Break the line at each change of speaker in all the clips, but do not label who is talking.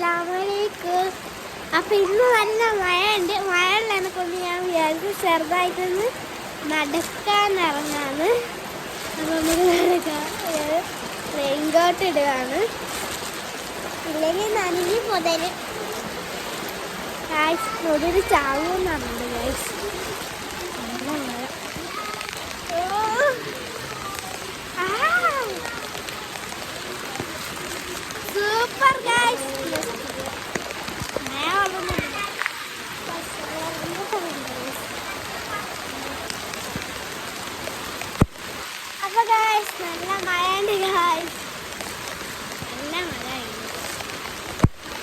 അസ്സലാമലൈക്കും. അപ്പൊ ഇന്ന് നല്ല മഴയുണ്ട്. മഴയുള്ളതിനെ കൊണ്ട് ഞാൻ വിചാരിച്ചു ചെറുതായിട്ടൊന്ന് നടക്കാൻ ഇറങ്ങാന്ന്. അപ്പൊ നമുക്ക് റെയിൻകോട്ട് ഇടുകയാണ്. ഇല്ലെങ്കിൽ നനഞ്ഞ് മുതൽ. കാഴ്ച മുതൽ ചാവൂന്നറിഞ്ഞു കാഴ്ച അപ്പൊ ഗൈസ് നല്ല മഴയുണ്ട് ഗൈസ് നല്ല മഴയുണ്ട്.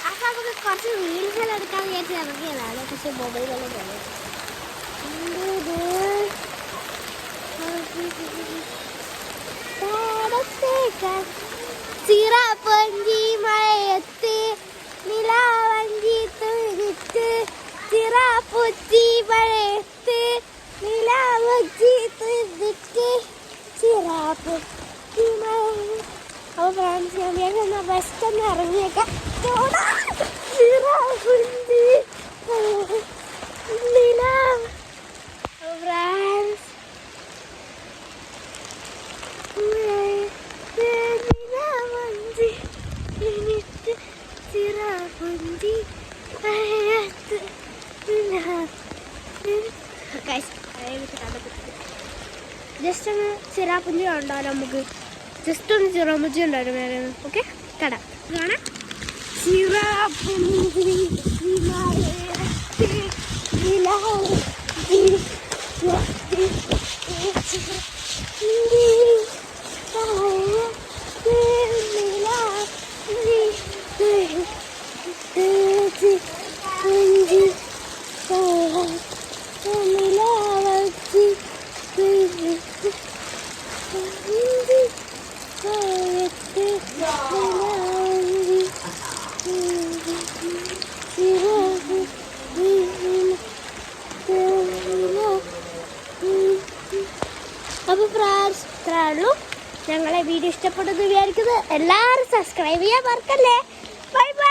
അപ്പൊ നമുക്ക് കുറച്ച് റീൽസ് എല്ലാം എടുക്കാൻ വിചാരിച്ച് ഇറങ്ങിയതാണ് പക്ഷെ മൊബൈലെല്ലാം പോലെ സീറ മഴയത്ത് അപ്പോൾ ഫ്രണ്ട്സ് ഞാൻ വേഗം എന്നാ ബെസ്റ്റ് ഒന്ന് ഇറങ്ങിയേക്കാം ചിറപ്പുഞ്ചി നിലാവ് ഫ്രണ്ട്സ് നിലാവഞ്ചി just ഒന്ന് ചിറാപ്പുഞ്ചി കണ്ടോ നമുക്ക് ജസ്റ്റ് ഒന്ന് ചിറാപ്പുഞ്ചി ഉണ്ടാവും മേലെ ഓക്കെ കട കാണാം ചിറാപ്പുഞ്ചി Thank നിലാവഞ്ചി അപ്പോൾ ഫ്രാൻസ് ഇത്രേ ഉള്ളൂ ഞങ്ങളെ വീഡിയോ ഇഷ്ടപ്പെട്ടെന്ന് വിചാരിക്കുന്നത് എല്ലാവരും സബ്സ്ക്രൈബ് ചെയ്യാൻ മറക്കല്ലേ. Bye bye